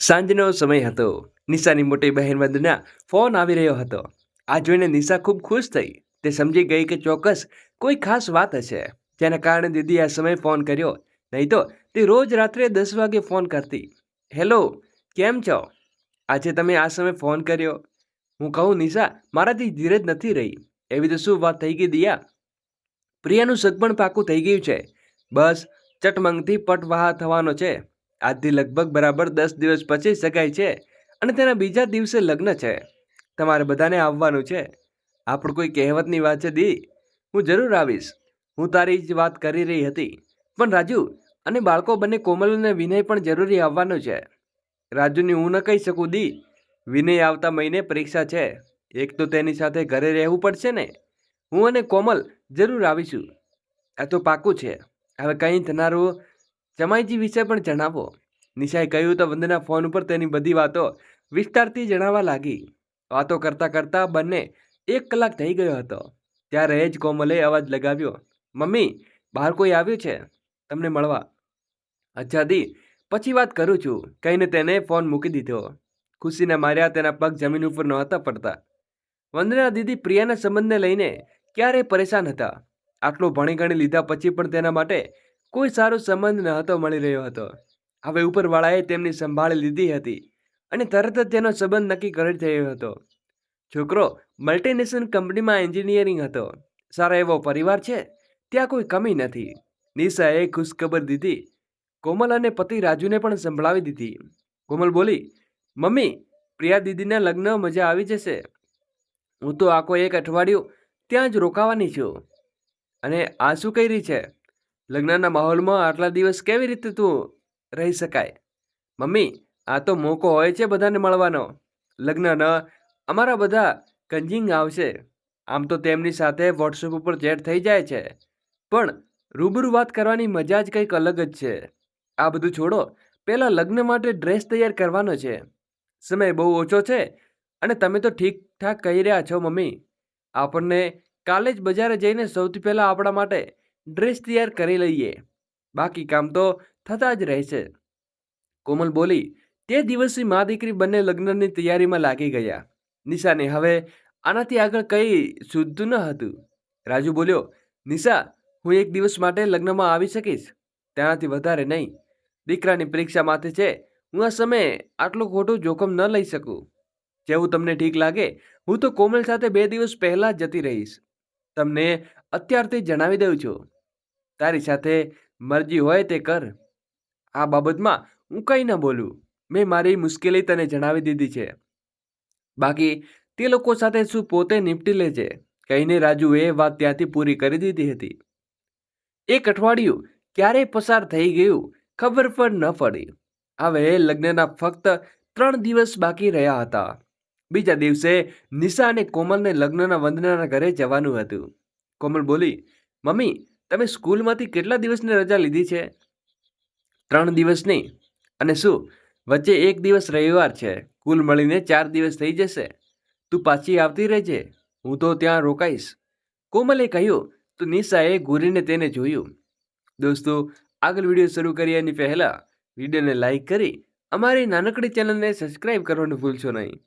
સાંજનો સમય હતો. નિશાની મોટી બહેન વંદના ફોન આવી રહ્યો હતો. આ જોઈને નિશા ખૂબ ખુશ થઈ. તે સમજી ગઈ કે ચોક્કસ કોઈ ખાસ વાત હશે. જેના કારણે દીદી આ સમયે ફોન કર્યો. નહીં તો તે રોજ રાત્રે દસ વાગે ફોન કરતી. હેલો, કેમ છો? આજે તમે આ સમયે ફોન કર્યો? હું કહું, નિશા મારાથી ધીરજ નથી રહી. એવી તો શું વાત થઈ ગઈ દિયા? પ્રિયાનું સગપણ પાકું થઈ ગયું છે. બસ, ચટમંગથી પટવાહ થવાનો છે. આજથી લગભગ બરાબર દસ દિવસ પછી સગાઈ છે અને તેના બીજા દિવસે લગ્ન છે. તમારે બધાને આવવાનું છે. આપણું કોઈ કહેવતની વાત છે દી. હું જરૂર આવીશ. હું તારી જ વાત કરી રહી હતી. પણ રાજુ, અને બાળકો બંને કોમલ અને વિનય પણ જરૂરી આવવાનું છે. રાજુની હું ન કહી શકું દી. વિનય આવતા મહિને પરીક્ષા છે. એક તો તેની સાથે ઘરે રહેવું પડશે ને. હું અને કોમલ જરૂર આવીશું. આ તો પાકું છે. હવે કંઈ થનારું જમાઈજી વિશે પણ જણાવો. નિશાએ કહ્યું તો વંદના ફોન ઉપર તેની બધી વાતો વિસ્તારથી જણાવવા લાગી. વાતો કરતાં કરતાં બંને એક કલાક થઈ ગયો હતો. ત્યારે જ કોમલે અવાજ લગાવ્યો, મમ્મી, બહાર કોઈ આવ્યું છે? તમને મળવા. અચ્છાદી, પછી વાત કરું છું. કહીને તેને ફોન મૂકી દીધો. ખુશીને માર્યા તેના પગ જમીન ઉપર નહોતા પડતા. વંદના દીદી પ્રિયાના સંબંધને લઈને ક્યારેય પરેશાન હતા. આટલું ભણી ગણી લીધા પછી પણ તેના માટે કોઈ સારો સંબંધ ન હતો મળી રહ્યો હતો. હવે ઉપરવાળાએ તેમની સંભાળ લીધી હતી અને તરત જ તેનો સંબંધ નક્કી કરી થયો હતો. છોકરો મલ્ટીનેશનલ કંપનીમાં એન્જિનિયરિંગ હતો. સારા એવો પરિવાર છે, ત્યાં કોઈ કમી નથી. નિશાએ ખુશખબર દીધી. કોમલ અને પતિ રાજુને પણ સંભળાવી દીધી. કોમલ બોલી, મમ્મી, પ્રિયા દીદીના લગ્ન મજા આવી જશે. હું તો આખો એક અઠવાડિયું ત્યાં જ રોકાવાની છું. અને આ શું કહી રહી છે? લગ્નના માહોલમાં આટલા દિવસ કેવી રીતે તું રહી શકાય? મમ્મી, આ તો મોકો હોય છે બધાને મળવાનો. લગ્ન ન અમારા બધા કંજિંગ આવશે. આમ તો તેમની સાથે વોટ્સઅપ ઉપર ચેટ થઈ જાય છે. પણ રૂબરૂ વાત કરવાની મજા જ કંઈક અલગ જ છે. આ બધું છોડો, પહેલાં લગ્ન માટે ડ્રેસ તૈયાર કરવાનો છે. સમય બહુ ઓછો છે અને તમે તો ઠીકઠાક કહી રહ્યા છો મમ્મી. આપણને કાલે જ બજારે જઈને સૌથી પહેલાં આપણા માટે ડ્રેસ તૈયાર કરી લઈએ. બાકી કામ તો થતા જ રહેશે કોમલ બોલી, તે દિવસથી મા દીકરી બંને લગ્નની તૈયારીમાં લાગી ગયા. નિશાને હવે આનાથી આગળ કંઈ શુદ્ધું ન હતું. રાજુ બોલ્યો, નિશા, હું એક દિવસ માટે લગ્નમાં આવી શકીશ? તેનાથી વધારે નહીં. દીકરાની પરીક્ષા માથે છે. હું આ સમયે આટલું ખોટું જોખમ ન લઈ શકું. જેવું તમને ઠીક લાગે, હું તો કોમલ સાથે બે દિવસ પહેલાં જ જતી રહીશ. તમને અત્યારથી જણાવી દઉં છું. તારી સાથે મરજી હોય તે કર. આ બાબતમાં હું કંઈ ન બોલું. મેં મારી મુશ્કેલી તને જણાવી દીધી છે. બાકી તે લોકો સાથે શું પોતે નિપટી લેજે કહીને રાજુએ વાત ત્યાંથી પૂરી કરી દીધી હતી. એક અઠવાડિયું ક્યારેય પસાર થઈ ગયું, ખબર પણ ન પડી. હવે લગ્નના ફક્ત ત્રણ દિવસ બાકી રહ્યા હતા. બીજા દિવસે નિશા અને કોમલને લગ્નના વંદનાના ઘરે જવાનું હતું. કોમલ બોલી, મમ્મી તમે સ્કૂલમાંથી કેટલા દિવસની રજા લીધી છે? ત્રણ દિવસની અને શું? વચ્ચે એક દિવસ રવિવાર છે. કુલ મળીને ચાર દિવસ થઈ જશે. તું પાછી આવતી રહેજે. હું તો ત્યાં રોકાઈશ. કોમલે કહ્યું, તો નિશાએ ઘૂરીને તેને જોયું. દોસ્તો, આગળ વીડિયો શરૂ કરીએ એની પહેલાં, વિડીયોને લાઇક કરી અમારી નાનકડી ચેનલને સબસ્ક્રાઇબ કરવાનું ભૂલશો નહીં.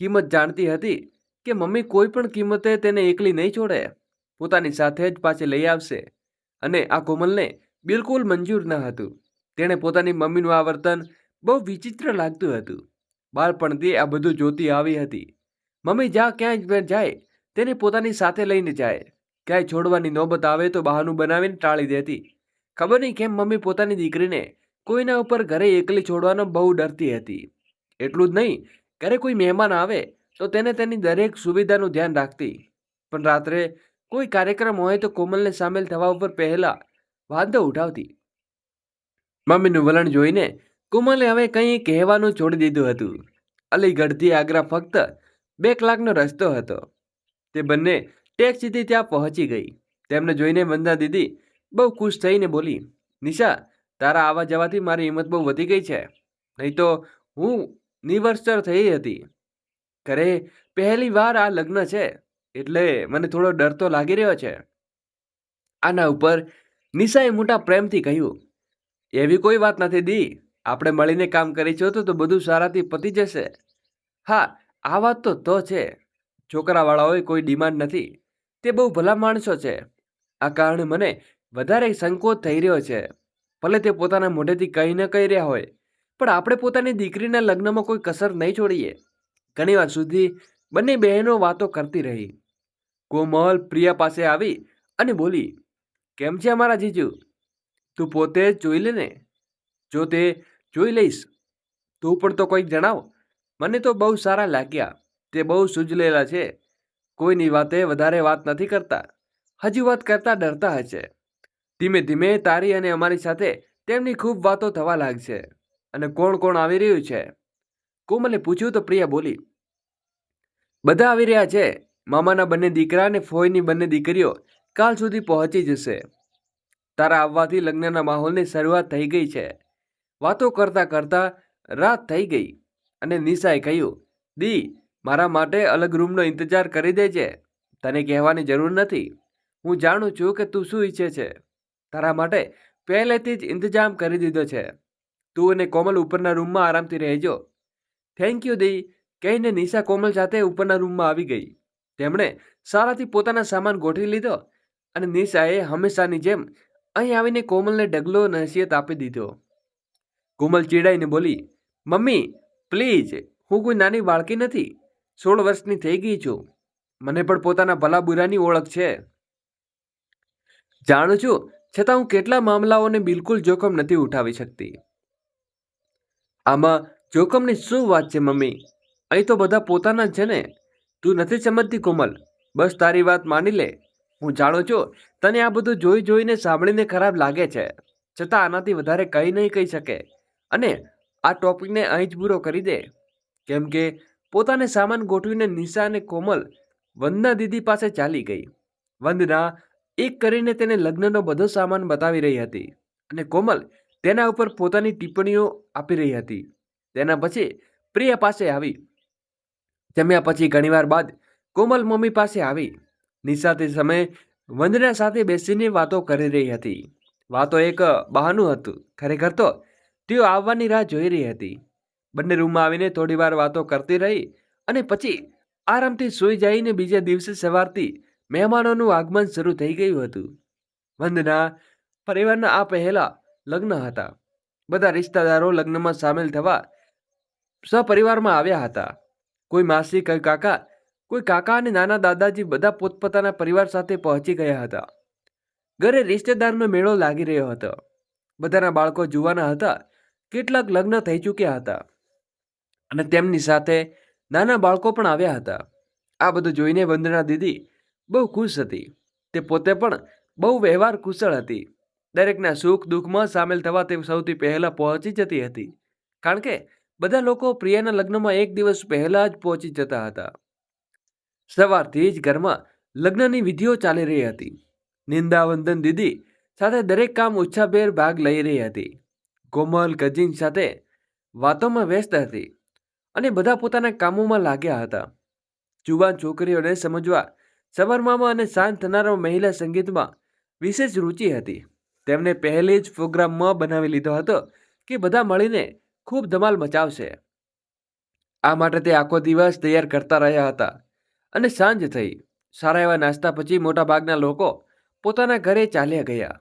કિંમત જાણતી હતી કે મમ્મી કોઈ પણ કિંમતે તેને એકલી નહીં છોડે. પોતાની સાથે જ પાછી લઈ આવશે. અને આ કોમલને બિલકુલ મંજૂર ન હતું. તેણે પોતાની મમ્મીનું આ વર્તન બહુ વિચિત્ર લાગતું હતું. બાળપણથી આ બધું જોતી આવી હતી. મમ્મી જ્યાં ક્યાંય જાય. તેને પોતાની સાથે લઈને જાય. ક્યાંય છોડવાની નોબત આવે તો બહાનું બનાવીને ટાળી દેતી. ખબર નહીં કેમ મમ્મી પોતાની દીકરીને કોઈના ઉપર ઘરે એકલી છોડવાનો બહુ ડરતી હતી. એટલું જ નહીં, ઘરે કોઈ મહેમાન આવે તો તેને તેની દરેક સુવિધાનું ધ્યાન રાખતી. પણ રાત્રે કોઈ કાર્યક્રમ હોય તો કોમલને સામેલ થવા ઉપર પહેલાં વાંધો ઉઠાવતી. મમ્મીનું વલણ જોઈને કોમલે હવે કંઈ કહેવાનું છોડી દીધું હતું. અલીગઢથી આગ્રા ફક્ત બે કલાકનો રસ્તો હતો. તે બંને ટેક્સીથી ત્યાં પહોંચી ગઈ. તેમને જોઈને વંદા દીદી બહુ ખુશ થઈને બોલી, નિશા, તારા આવવા જવાથી મારી હિંમત બહુ વધી ગઈ છે. નહીં તો હું નિવર્સ્તર થઈ હતી. ઘરે પહેલી વાર આ લગ્ન છે. એટલે મને થોડો ડર તો લાગી રહ્યો છે. આના ઉપર નિશાએ મોટા પ્રેમથી કહ્યું, એવી કોઈ વાત નથી દી. આપણે મળીને કામ કરીશું તો બધું સારાથી પતી જશે. હા, આ વાત તો તો છે. છોકરાવાળાઓએ કોઈ ડિમાન્ડ નથી. તે બહુ ભલા માણસો છે. આ કારણે મને વધારે સંકોચ થઈ રહ્યો છે. ભલે તે પોતાના મોઢેથી કહી ન કહી રહ્યા હોય, પણ આપણે પોતાની દીકરીના લગ્નમાં કોઈ કસર નહીં છોડીએ. ઘણીવાર સુધી બંને બહેનો વાતો કરતી રહી. કોમલ પ્રિયા પાસે આવી અને બોલી, કેમ છે અમારા જીજુ? તું પોતે જ જોઈ લે ને? જો તે જોઈ લઈશ, તું પણ તો કોઈક જણાવ. મને તો બહુ સારા લાગ્યા. તે બહુ સૂઝલેલા છે. કોઈની વાતે વધારે વાત નથી કરતા. હજી વાત કરતા ડરતા હશે ધીમે ધીમે તારી અને અમારી સાથે તેમની ખૂબ વાતો થવા લાગશે. અને કોણ કોણ આવી રહ્યું છે? કોમલે પૂછ્યું તો પ્રિયા બોલી, બધા આવી રહ્યા છે. મામાના બંને દીકરા અને ફોઈની બંને દીકરીઓ કાલ સુધી પહોંચી જશે. તારા આવવાથી લગ્નના માહોલની શરૂઆત થઈ ગઈ છે. વાતો કરતાં કરતા રાત થઈ ગઈ અને નિશાએ કહ્યું, દી, મારા માટે અલગ રૂમનો ઇંતજાર કરી દેજે. તને કહેવાની જરૂર નથી. હું જાણું છું કે તું શું ઈચ્છે છે. તારા માટે પહેલેથી જ ઇંતજામ કરી દીધો છે. તું અને કોમલ ઉપરના રૂમમાં આરામથી રહેજો. થેન્ક યુ દી, કહીને નિશા કોમલ સાથે ઉપરના રૂમમાં આવી ગઈ. તેમણે સારાથી પોતાના સામાન ગોઠવી લીધો અને નિશાએ હંમેશાની જેમ અહીં આવીને કોમલને ડગલો નસીહત આપી દીધો. કોમલ ચીડાઈને બોલી, મમ્મી, પ્લીઝ, હું કોઈ નાની બાળકી નથી. સોળ વર્ષની થઈ ગઈ છું. મને પણ પોતાના ભલા બુરાની ઓળખ છે. જાણું છું, છતાં હું કેટલા મામલાઓને બિલકુલ જોખમ નથી ઉઠાવી શકતી. આમાં જોખમની શું વાત છે, મમ્મી? અહીં તો બધા પોતાના જ છે ને. તું નથી સમજતી કોમલ. બસ તારી વાત માની લે. હું જાણું છું, તને આ બધું જોઈ જોઈને સાંભળીને ખરાબ લાગે છે. છતાં આનાથી વધારે કંઈ નહીં કહી શકે. અને આ ટોપિકને અહીં જ પૂરો કરી દે. કેમ કે પોતાને સામાન ગોઠવીને નિશા અને કોમલ વંદના દીદી પાસે ચાલી ગઈ. વંદના એક કરીને તેને લગ્નનો બધો સામાન બતાવી રહી હતી અને કોમલ તેના ઉપર પોતાની ટિપ્પણીઓ આપી રહી હતી. તેના પછી પ્રિયા પાસે આવી જમ્યા પછી ઘણીવાર બાદ કોમલ મમ્મી પાસે આવી. નિશા તે સમયે વંદના સાથે બેસીને વાતો કરી રહી હતી. વાતો એક બહાનું હતું. ખરેખર તો તેઓ આવવાની રાહ જોઈ રહી હતી. બંને રૂમમાં આવીને થોડી વાર વાતો કરતી રહી અને પછી આરામથી સૂઈ જઈને બીજા દિવસે સવારથી મહેમાનોનું આગમન શરૂ થઈ ગયું હતું. વંદના પરિવારના આ પહેલા લગ્ન હતા. બધા રિશ્તેદારો લગ્નમાં સામેલ થવા સપરિવારમાં આવ્યા હતા. કોઈ માસી, કોઈ કાકા કોઈ કાકા અને નાના દાદાજી બધા પોતપોતાના પરિવાર સાથે પહોંચી ગયા હતા. ઘરે રિશ્તેદારનો મેળો લાગી રહ્યો હતો. બધાના બાળકો જુવાના હતા, કેટલાક લગ્ન થઈ ચૂક્યા હતા. અને તેમની સાથે નાના બાળકો પણ આવ્યા હતા. આ બધું જોઈને વંદના દીદી બહુ ખુશ હતી. તે પોતે પણ બહુ વ્યવહાર કુશળ હતી. દરેકના સુખ દુઃખમાં સામેલ થવા તે સૌથી પહેલાં પહોંચી જતી હતી. કારણ કે બધા લોકો પ્રિયાના લગ્નમાં એક દિવસ પહેલા જ પહોંચી જતા હતા. સવારથી જ ઘરમાં લગ્નની વિધિઓ ચાલી રહી હતી. નિંદાવંદન દીદી સાથે દરેક કામ ઉત્સાહભેર ભાગ લઈ રહી હતી. કોમલ, કજીન સાથે વાતોમાં વ્યસ્ત હતી અને બધા પોતાના કામોમાં લાગ્યા હતા. જુવાન છોકરીઓને સમજવા સવારમાં અને શાંત થનારા મહિલા સંગીતમાં વિશેષ રુચિ હતી. તેમણે પહેલે જ પ્રોગ્રામમાં બનાવી લીધો હતો કે બધા મળીને ખૂબ ધમાલ મચાવશે. આ માટે તે આખો દિવસ તૈયાર કરતા રહ્યા હતા અને સાંજ થઈ. સારા એવા નાસ્તા પછી મોટાભાગના લોકો પોતાના ઘરે ચાલ્યા ગયા.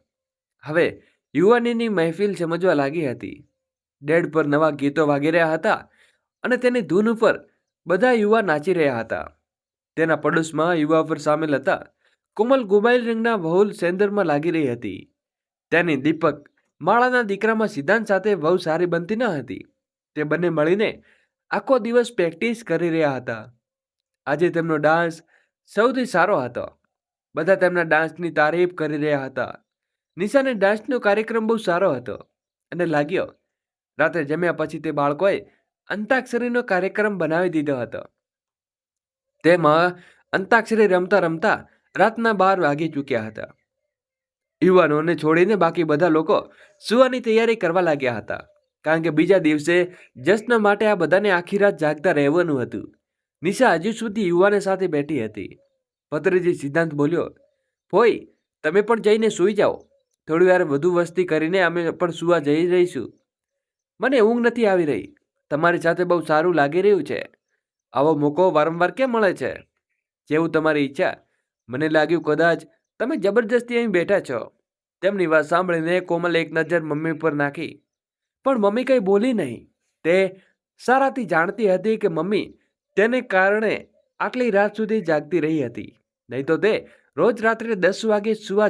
હવે યુવાનીની મહેફિલ સમજવા લાગી હતી. ડેડ પર નવા ગીતો વાગી રહ્યા હતા અને તેની ધૂન ઉપર બધા યુવા નાચી રહ્યા હતા. તેના પડોશમાં યુવા પર સામેલ હતા કોમલ ગુમાઈલ રંગના વહુલ સેન્દરમાં લાગી રહી હતી. તેની દીપક માળાના દીકરામાં સિદ્ધાંત સાથે બહુ સારી બનતી ન હતી. તે બંને મળીને આખો દિવસ પ્રેક્ટિસ કરી રહ્યા હતા. આજે તેમનો ડાન્સ સૌથી સારો હતો. બધા તેમના ડાન્સની તારીફ કરી રહ્યા હતા. નિશાને ડાન્સનો કાર્યક્રમ બહુ સારો હતો અને લાગ્યો. રાત્રે જમ્યા પછી તે બાળકોએ અંતાક્ષરીનો કાર્યક્રમ બનાવી દીધો હતો. તેમાં અંતાક્ષરી રમતા રમતા રાતના બાર વાગી ચૂક્યા હતા. યુવાનોને છોડીને બાકી બધા લોકો સુવાની તૈયારી કરવા લાગ્યા હતા. કારણ કે બીજા દિવસે જશ્ન માટે આ બધાને આખી રાત જાગતા રહેવાનું હતું. નિશા હજુ સુધી યુવાને સાથે બેઠી હતી. ભત્રીજી સિદ્ધાંત બોલ્યો, ફોઈ, તમે પણ જઈને સૂઈ જાઓ. થોડી વાર વધુ વસ્તી કરીને અમે પણ સુવા જઈ રહીશું. મને ઊંઘ નથી આવી રહી. તમારી સાથે બહુ સારું લાગી રહ્યું છે. આવો મોકો વારંવાર કેમ મળે છે? જેવું તમારી ઈચ્છા. મને લાગ્યું કદાચ તમે જબરજસ્તી અહીં બેઠા છો. તેમની વાત સાંભળીને કોમલ એક નજર મમ્મી પર નાખી. પણ મમ્મી કંઈ બોલી નહીં. તે સારાથી જાણતી હતી કે મમ્મી તેને કારણે આટલી રાત સુધી જાગતી રહી હતી. નહીં તો તે રોજ રાત્રે દસ વાગે સુવા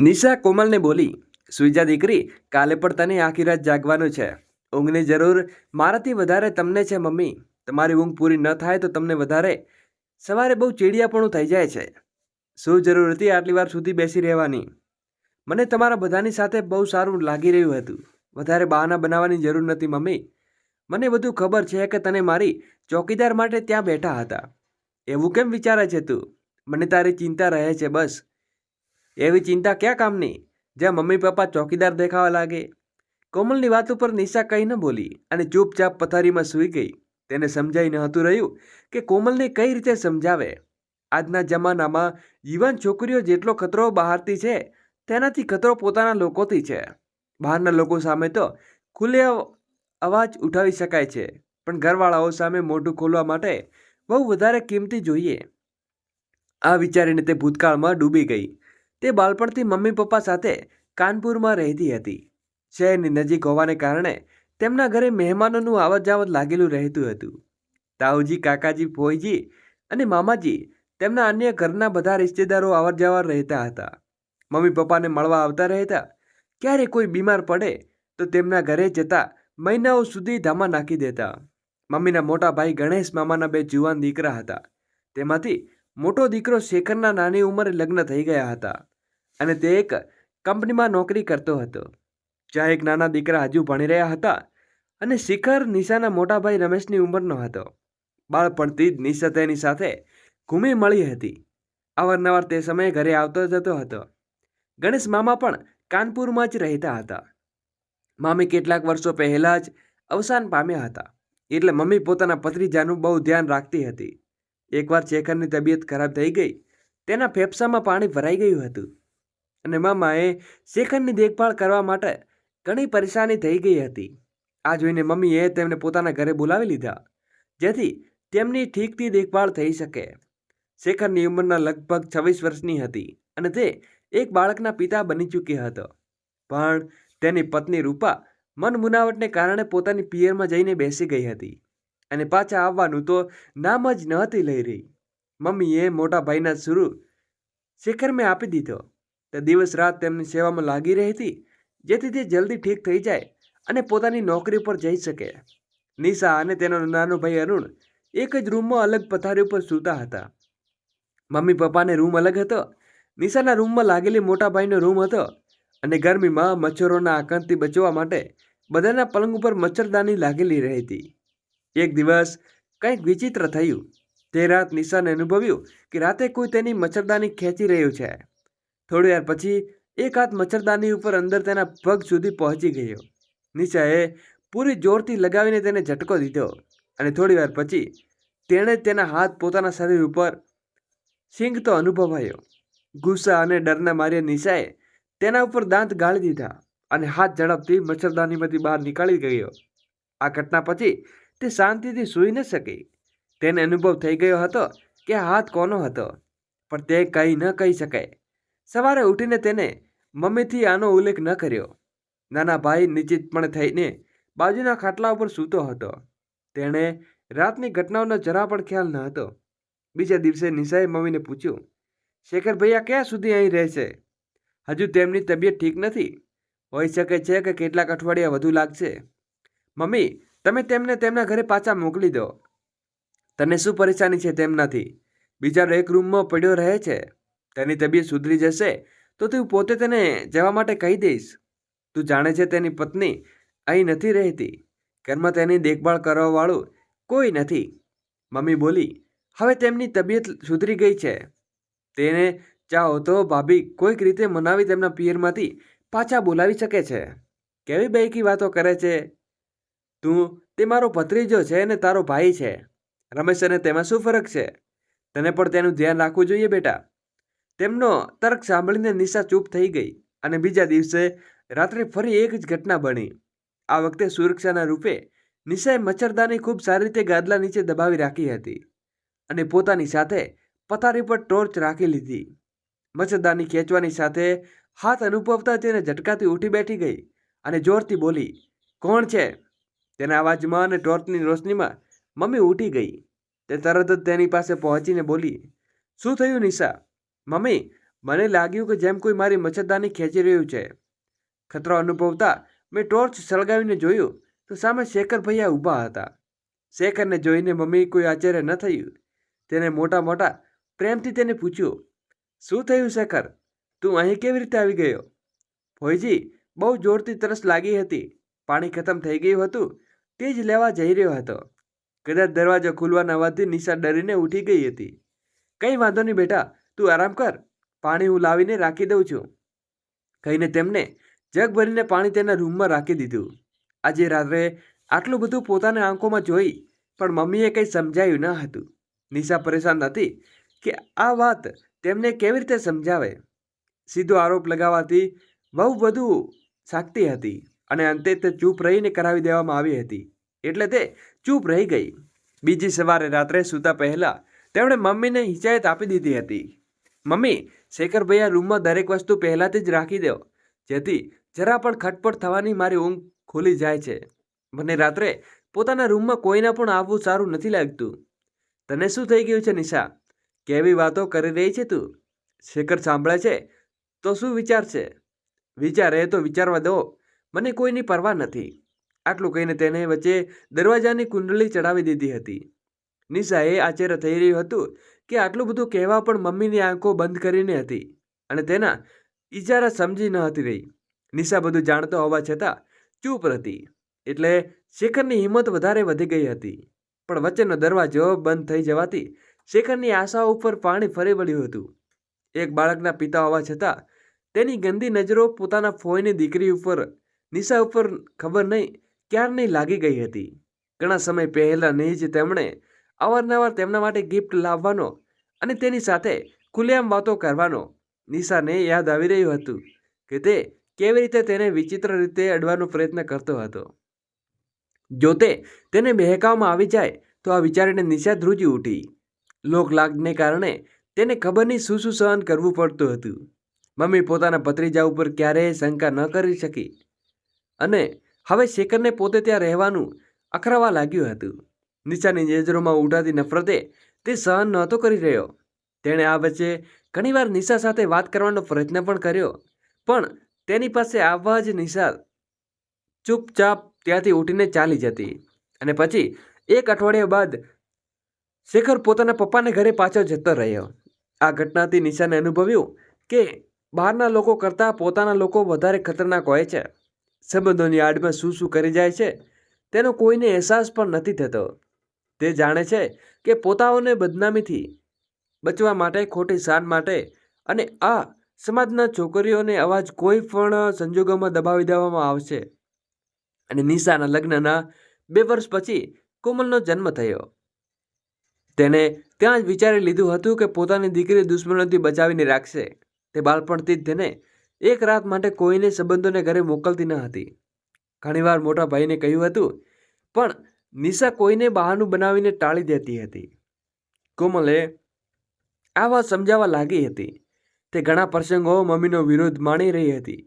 નિશા કોમલને બોલી, સુઈજા દીકરી, કાલે પણ તને આખી રાત જાગવાનું છે. ઊંઘની જરૂર મારાથી વધારે તમને છે મમ્મી. તમારી ઊંઘ પૂરી ન થાય તો તમને વધારે. સવારે બહુ ચીડિયાપણું થઈ જાય છે. શું જરૂર હતી આટલી વાર સુધી બેસી રહેવાની? મને તમારા બધાની સાથે બહુ સારું લાગી રહ્યું હતું. વધારે બહાના બનાવવાની જરૂર નથી મમ્મી. મને બધું ખબર છે કે તને મારી ચોકીદાર માટે ત્યાં બેઠા હતા. એવું કેમ વિચારે છે તું? મને તારી ચિંતા રહે છે બસ. એવી ચિંતા ક્યાં કામની? જ્યાં મમ્મી પપ્પા ચોકીદાર દેખાવા લાગે. કોમલની વાત ઉપર નિશા કંઈ ન બોલી અને ચૂપચાપ પથારીમાં સૂઈ ગઈ. તેને સમજાઈ ન હતું રહ્યું કે કોમલને કઈ રીતે સમજાવે. આજના જમાનામાં યુવાન છોકરીઓ જેટલો ખતરો બહારથી છે, તેનાથી ખતરો પોતાના લોકોથી છે. બહારના લોકો સામે તો ખુલ્લે અવાજ ઉઠાવી શકાય છે, પણ ઘરવાળાઓ સામે મોઢું ખોલવા માટે બહુ વધારે કિંમતી જોઈએ. આ વિચારીને તે ભૂતકાળમાં ડૂબી ગઈ. તે બાળપણથી મમ્મી પપ્પા સાથે કાનપુરમાં રહેતી હતી. શહેરની નજીક હોવાને કારણે તેમના ઘરે મહેમાનોનું આવત જાવત લાગેલું રહેતું હતું. તાઉજી, કાકાજી ફોઈજી અને મામાજી તેમના અન્ય ઘરના બધા રિશ્તેદારો અવર જવર રહેતા હતા. મમ્મી પપ્પાને મળવા આવતા રહેતા. ક્યારે કોઈ બીમાર પડે તો તેમના ઘરે જતા મહિનાઓ સુધી ધામા નાખી દેતા. મમ્મીના મોટા ભાઈ ગણેશ મામાના બે જુવાન દીકરા હતા. તેમાંથી મોટો દીકરો શેખરના નાની ઉંમરે લગ્ન થઈ ગયા હતા અને તે એક કંપનીમાં નોકરી કરતો હતો. જ્યાં એક નાના દીકરા હજુ ભણી રહ્યા હતા અને શિખર, નિશાના મોટા ભાઈ રમેશની ઉંમરનો હતો. બાળપણથી જ નિશા તેની સાથે ઘૂમી મળી હતી. અવારનવાર તે સમયે ઘરે આવતો જતો હતો ગણેશ મામા પણ કાનપુરમાં જ રહેતા હતા. મામી કેટલાક વર્ષો પહેલાં જ અવસાન પામ્યા હતા. એટલે મમ્મી પોતાના ભત્રીજાનું બહુ ધ્યાન રાખતી હતી. એકવાર શેખરની તબિયત ખરાબ થઈ ગઈ, તેના ફેફસામાં પાણી ભરાઈ ગયું હતું. અને મામાએ શેખરની દેખભાળ કરવા માટે ઘણી પરેશાની થઈ ગઈ હતી. આ જોઈને મમ્મીએ તેમને પોતાના ઘરે બોલાવી લીધા, જેથી તેમની ઠીકથી દેખભાળ થઈ શકે. શેખરની ઉંમરના લગભગ છવ્વીસ વર્ષની હતી અને તે એક બાળકના પિતા બની ચૂક્યો હતો. પણ તેની પત્ની રૂપા મન મુનાવટને કારણે પોતાની પિયરમાં જઈને બેસી ગઈ હતી અને પાછા આવવાનું તો નામ જ નહોતી લઈ રહી. મમ્મીએ મોટા ભાઈના શરૂ મેં આપી દીધો. તે દિવસ રાત તેમની સેવામાં લાગી રહી હતી, જેથી તે જલ્દી ઠીક થઈ જાય અને પોતાની નોકરી પર જઈ શકે. નિશા અને તેનો નાનો ભાઈ અરુણ એક જ રૂમમાં અલગ પથારી ઉપર સૂતા હતા. મમ્મી પપ્પાને રૂમ અલગ હતો. નિશાના રૂમમાં લાગેલી મોટા ભાઈનો રૂમ હતો અને ગરમીમાં મચ્છરોના આકંતથી બચવા માટે બધાના પલંગ ઉપર મચ્છરદાની લાગેલી રહી હતી એક દિવસ કંઈક વિચિત્ર થયું. તે રાત નિશાને અનુભવ્યું કે રાતે કોઈ તેની મચ્છરદાની ખેંચી રહ્યું છે. થોડી વાર પછી એક હાથ મચ્છરદાની ઉપર અંદર તેના પગ સુધી પહોંચી ગયો. નિશાએ પૂરી જોરથી લગાવીને તેને ઝટકો દીધો અને થોડી વાર પછી તેણે તેના હાથ પોતાના શરીર ઉપર સિંગતો અનુભવાયો ગુસ્સા અને ડરના માર્યા નિશાએ તેના ઉપર દાંત ગાળી દીધા અને હાથ ઝડપથી મચ્છરદાનીમાંથી બહાર નીકળી ગયો. આ ઘટના પછી તે શાંતિથી સૂઈ ન શકી. તેને અનુભવ થઈ ગયો હતો કે હાથ કોનો હતો, પણ તે કંઈ ન કહી શકાય સવારે ઉઠીને તેને મમ્મીથી આનો ઉલ્લેખ ન કર્યો. નાના ભાઈ નિશ્ચિતપણે થઈને બાજુના ખાટલા ઉપર સૂતો હતો. તેણે રાતની ઘટનાઓનો જરા પણ ખ્યાલ ન હતો. બીજા દિવસે નિશાએ મમ્મીને પૂછ્યું, શેખર ભૈયા ક્યાં સુધી અહીં રહેશે હજુ તેમની તબિયત ઠીક નથી. હોઈ શકે છે કે કેટલાક અઠવાડિયા વધુ લાગશે. મમ્મી, તમે તેમને તેમના ઘરે પાછા મોકલી દો. તને શું પરેશાની છે તેમનાથી બીજાનો એક રૂમમાં પડ્યો રહે છે. તેની તબિયત સુધરી જશે તો તું પોતે તેને જવા માટે કહી દઈશ. તું જાણે છે તેની પત્ની અહીં નથી રહેતી. ઘરમાં તેની દેખભાળ કરવાવાળું કોઈ નથી. મમ્મી બોલી હવે તેમની તબિયત સુધરી ગઈ છે. તેને ચાહો તો ભાભી કોઈક રીતે મનાવી તેમના પિયરમાંથી પાછા બોલાવી શકે છે. કેવી બેકી વાતો કરે છે? તું, તે મારો ભત્રીજો છે અને તારો ભાઈ છે. રમેશ અને તેમાં શું ફરક છે? તને પણ તેનું ધ્યાન રાખવું જોઈએ બેટા. તેમનો તર્ક સાંભળીને નિશા ચૂપ થઈ ગઈ અને બીજા દિવસે રાત્રે ફરી એક જ ઘટના બની. આ વખતે સુરક્ષાના રૂપે નિશાએ મચ્છરદાની ખૂબ સારી રીતે ગાદલા નીચે દબાવી રાખી હતી. અને પોતાની સાથે પથારી પર ટોર્ચ રાખી લીધી. મચ્છરદાની ખેંચવાની સાથે હાથ અનુભવતા તેને ઝટકાથી ઉઠી બેઠી ગઈ અને જોરથી બોલી, કોણ છે? તેના અવાજમાં અને ટોર્ચની રોશનીમાં મમ્મી ઉઠી ગઈ. તે તરત જ તેની પાસે પહોંચીને બોલી, શું થયું નિશા? મમ્મી, મને લાગ્યું કે જેમ કોઈ મારી મચ્છરદાની ખેંચી રહ્યું છે. ખતરો અનુભવતા મેં ટોર્ચ સળગાવીને જોયું તો સામે શેખર ભૈયા ઊભા હતા. શેખરને જોઈને મમ્મી કોઈ આશ્ચર્ય ન થયું. તેને મોટા મોટા પ્રેમથી તેને પૂછ્યું, શું થયું શેખર? તું અહીં કેવી રીતે આવી ગયો? ભોયજી બહુ જોરથી તરસ લાગી હતી. પાણી ખતમ થઈ ગયું હતું, તે જ લેવા જઈ રહ્યો હતો. કદાચ દરવાજો ખુલવાના અવાજથી નિશા ડરીને ઉઠી ગઈ હતી. કંઈ વાંધો નહીં બેટા, તું આરામ કર. પાણી હું લાવીને રાખી દઉં છું. કહીને તેમને જગ ભરીને પાણી તેના રૂમમાં રાખી દીધું. આજે રાત્રે આટલું બધું પોતાની આંખોમાં જોઈ પણ મમ્મીએ કંઈ સમજાયું ન હતું. નિશા પરેશાન હતી કે આ વાત તેમને કેવી રીતે સમજાવે? સીધો આરોપ લગાવવાથી બહુ બધું સાકતી હતી અને અંતે તે ચૂપ રહીને કરાવી દેવામાં આવી હતી. એટલે તે ચૂપ રહી ગઈ. બીજી સવારે રાત્રે સૂતા પહેલાં તેમણે મમ્મીને હિચાયત આપી દીધી હતી. મમ્મી, શેખરભૈયા રૂમમાં દરેક વસ્તુ પહેલાંથી જ રાખી દો, જેથી જરા પણ ખટપટ થવાની મારી ઊંઘ ખુલી જાય છે. મને રાત્રે પોતાના રૂમમાં કોઈને પણ આવવું સારું નથી લાગતું. તને શું થઈ ગયું છે નિશા? કેવી વાતો કરી રહી છે તું? શેખર સાંભળે છે? તો શું વિચાર છે? વિચારે તો વિચારવા દો. મને કોઈની પરવા નથી. આટલું કહીને તેને વચ્ચે દરવાજાની કુંડલી ચડાવી દીધી હતી. નિશાએ આશ્ચર્ય થઈ રહ્યું હતું કે આટલું બધું કહેવા પણ મમ્મીની આંખો બંધ કરીને હતી અને તેના ઇજારા સમજી ન હતી રહી. નિશા બધું જાણતો હોવા છતાં ચૂપ હતી એટલે શેખરની હિંમત વધારે વધી ગઈ હતી. પણ વચ્ચેનો દરવાજો બંધ થઈ જવાથી શેખરની આશાઓ ઉપર પાણી ફરી વળ્યું હતું. એક બાળકના પિતા હોવા છતાં તેની ગંદી નજરો પોતાના ફોયની દીકરી ઉપર, નિશા ઉપર ખબર નહીં ક્યારની લાગી ગઈ હતી. ઘણા સમય પહેલાં નહીં જ તેમણે અવારનવાર તેમના માટે ગિફ્ટ લાવવાનો અને તેની સાથે ખુલ્લેઆમ વાતો કરવાનો નિશાને યાદ આવી રહ્યું હતું કે તે કેવી રીતે તેને વિચિત્ર રીતે અડવાનો પ્રયત્ન કરતો હતો. જો તે તેને બહેકાવવામાં આવી જાય, તો આ વિચારીને નિશા ધ્રુજી ઉઠી. લોકલાગને કારણે તેને ખબર નહીં શું શું સહન કરવું પડતું હતું? મમ્મી પોતાના ભત્રીજા ઉપર ક્યારેય શંકા ન કરી શકી. અને હવે શેખરને પોતે ત્યાં રહેવાનું અખરાવા લાગ્યું હતું. નિશાની નજરોમાં ઉઠાતી નફરતે તે સહન નહોતો કરી રહ્યો. તેણે આ વચ્ચે ઘણીવાર નિશા સાથે વાત કરવાનો પ્રયત્ન પણ કર્યો, પણ તેની પાસે આવવા જ નિશા ચૂપચાપ ત્યાંથી ઉઠીને ચાલી જતી અને પછી એક અઠવાડિયા બાદ શેખર પોતાના પપ્પાને ઘરે પાછો જતો રહ્યો. આ ઘટનાથી નિશાને અનુભવ્યું કે બહારના લોકો કરતાં પોતાના લોકો વધારે ખતરનાક હોય છે. સંબંધોની આડમાં શું શું કરી જાય છે, તેનો કોઈને અહેસાસ પણ નથી થતો. તે જાણે છે કે પોતાઓને બદનામીથી બચવા માટે, ખોટી શાન માટે અને આ સમાજના છોકરીઓને અવાજ કોઈ પણ સંજોગોમાં દબાવી દેવામાં આવશે. અને નિશાના લગ્નના બે વર્ષ પછી કોમલનો જન્મ થયો. તેણે ત્યાં જ વિચારી લીધું હતું કે પોતાની દીકરી દુશ્મનોથી બચાવીને રાખશે. તે બાળપણથી જ તેને એક રાત માટે કોઈને સંબંધોને ઘરે મોકલતી ન હતી. ઘણીવાર મોટા ભાઈને કહ્યું હતું, પણ નિશા કોઈને બહાનું બનાવીને ટાળી દેતી હતી. કોમલે આ વાત સમજાવવા લાગી હતી. તે ઘણા પ્રસંગો મમ્મીનો વિરોધ માણી રહી હતી.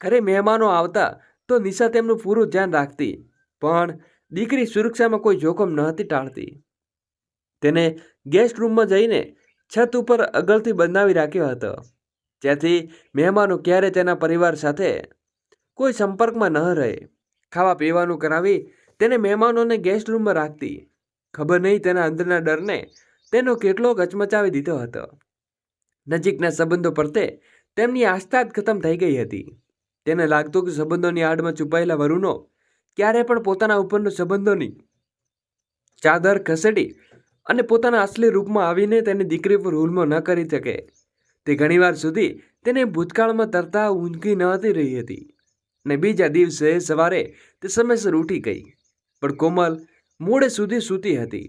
ઘરે મહેમાનો આવતા તો નિશા તેમનું પૂરું ધ્યાન રાખતી, પણ દીકરી સુરક્ષામાં કોઈ જોખમ નહોતી ટાળતી. તેને ગેસ્ટ રૂમમાં જઈને છત ઉપર અગલથી બંધાવી રાખ્યો હતો. જેથી મહેમાનો ક્યારે તેના પરિવાર સાથે કોઈ સંપર્કમાં ન રહે. ખાવા પીવાનું કરાવી તેને મહેમાનોને ગેસ્ટ રૂમમાં રાખતી. ખબર નહીં તેના અંદરના ડરને તેનો કેટલો ગચમચાવી દીધો હતો. નજીકના સંબંધો પ્રત્યે તેમની આસ્થા જ ખતમ થઈ ગઈ હતી. તેને લાગતું કે સંબંધોની આડમાં છુપાયેલા વરુણો ક્યારે પણ પોતાના ઉપરના સંબંધોની ચાદર ખસેડી અને પોતાના અસલી રૂપમાં આવીને તેની દીકરી પર હુલમો ન કરી શકે. તે ઘણીવાર સુધી તેને ભૂતકાળમાં તરતા ઊંઘી ન હતી રહી હતી ને બીજા દિવસે સવારે તે સમયસર ઉઠી ગઈ. પણ કોમલ મોડે સુધી સૂતી હતી.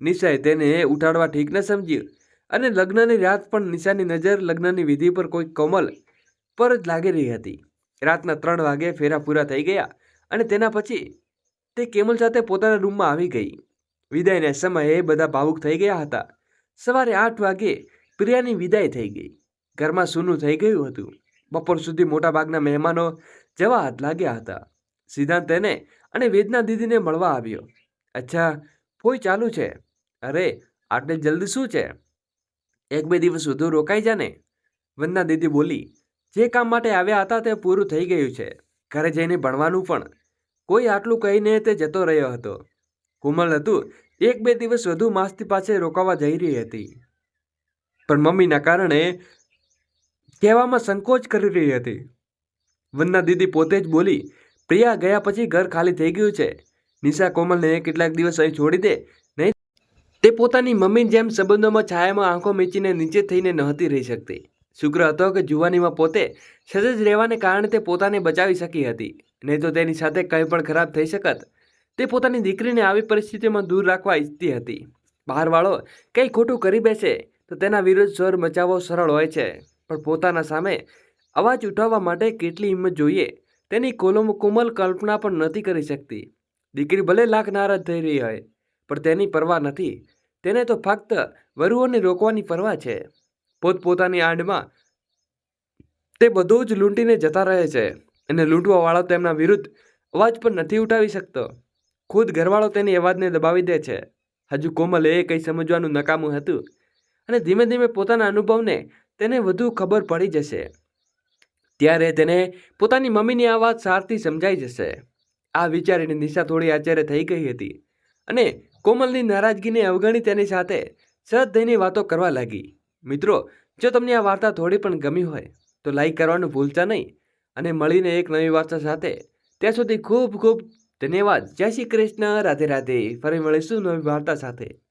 નિશાએ તેને ઉઠાડવા ઠીક ન સમજ્યું અને લગ્નની રાત પણ નિશાની નજર લગ્નની વિધિ પર કોઈ કોમલ પર જ લાગી રહી હતી. રાતના ત્રણ વાગે ફેરા પૂરા થઈ ગયા અને તેના પછી તે કેમલ સાથે પોતાના રૂમમાં આવી ગઈ. વિદાયના સમયે બધા ભાવુક થઈ ગયા હતા. સવારે આઠ વાગે પ્રિયાની વિદાય થઈ ગઈ. ઘરમાં સૂનું થઈ ગયું હતું. બપોર સુધી મોટાભાગના મહેમાનો જવા હાથ લાગ્યા હતા. સિદ્ધાંત તેને અને વેદના દીદીને મળવા આવ્યો. અચ્છા ફોઈ ચાલુ છે. અરે, આટલે જલ્દી શું છે? એક બે દિવસ વધુ રોકાઈ જાને. વંદના દીદી બોલી જે કામ માટે આવ્યા હતા તે પૂરું થઈ ગયું છે. ઘરે જઈને ભણવાનું પણ. કોઈ આટલું કહીને તે જતો રહ્યો હતો. કોમલ હતું એક બે દિવસ વધુ માસથી પાસે રોકાવા જઈ રહી હતી. પણ મમ્મીના કારણે કહેવામાં સંકોચ કરી રહી હતી. વંદના દીદી પોતે જ બોલી, પ્રિયા, ગયા પછી ઘર ખાલી થઈ ગયું છે. નિશા કોમલને કેટલાક દિવસ અહીં છોડી દે, નહીં તે પોતાની મમ્મીની જેમ સંબંધોમાં છાયામાં આંખો મીચીને નીચે થઈને નહોતી રહી શકતી. શુક્ર હતો કે જુવાનીમાં પોતે સજજ રહેવાને કારણે તે પોતાને બચાવી શકી હતી. નહીં તો તેની સાથે કંઈ પણ ખરાબ થઈ શકત. તે પોતાની દીકરીને આવી પરિસ્થિતિમાં દૂર રાખવા ઈચ્છતી હતી. બહારવાળો કંઈ ખોટું કરી બેસે તો તેના વિરુદ્ધ સ્વર મચાવવો સરળ હોય છે. પણ પોતાના સામે અવાજ ઉઠાવવા માટે કેટલી હિંમત જોઈએ તેની કોલમ કોમલ કલ્પના પણ નથી કરી શકતી. દીકરી ભલે લાખ નારાજ થઈ રહી હોય, પણ તેની પરવા નથી. તેને તો ફક્ત વરુઓને રોકવાની પરવા છે. પોતપોતાની આડમાં. તે બધું જ લૂંટીને જતા રહે છે અને લૂંટવાવાળો તેમના વિરુદ્ધ અવાજ પણ નથી ઉઠાવી શકતો. ખુદ ઘરવાળો તેની અવાજને દબાવી દે છે. હજુ કોમલે એ કંઈ સમજવાનું નકામું હતું અને ધીમે ધીમે પોતાના અનુભવને તેને વધુ ખબર પડી જશે. ત્યારે તેને પોતાની મમ્મીની આ વાત સારથી સમજાઈ જશે. આ વિચારીને નિશા થોડી આશ્ચર્ય થઈ ગઈ હતી અને કોમલની નારાજગીને અવગણી તેની સાથે સહજ થઈને વાતો કરવા લાગી. મિત્રો, જો તમને આ વાર્તા થોડી પણ ગમી હોય, તો લાઈક કરવાનું ભૂલતા નહીં અને મળીને એક નવી વાર્તા સાથે. ત્યાં સુધી ખૂબ ખૂબ ધન્યવાદ. જય શ્રી કૃષ્ણ. રાધે રાધે. ફરી મળીશું નવી વાર્તા સાથે.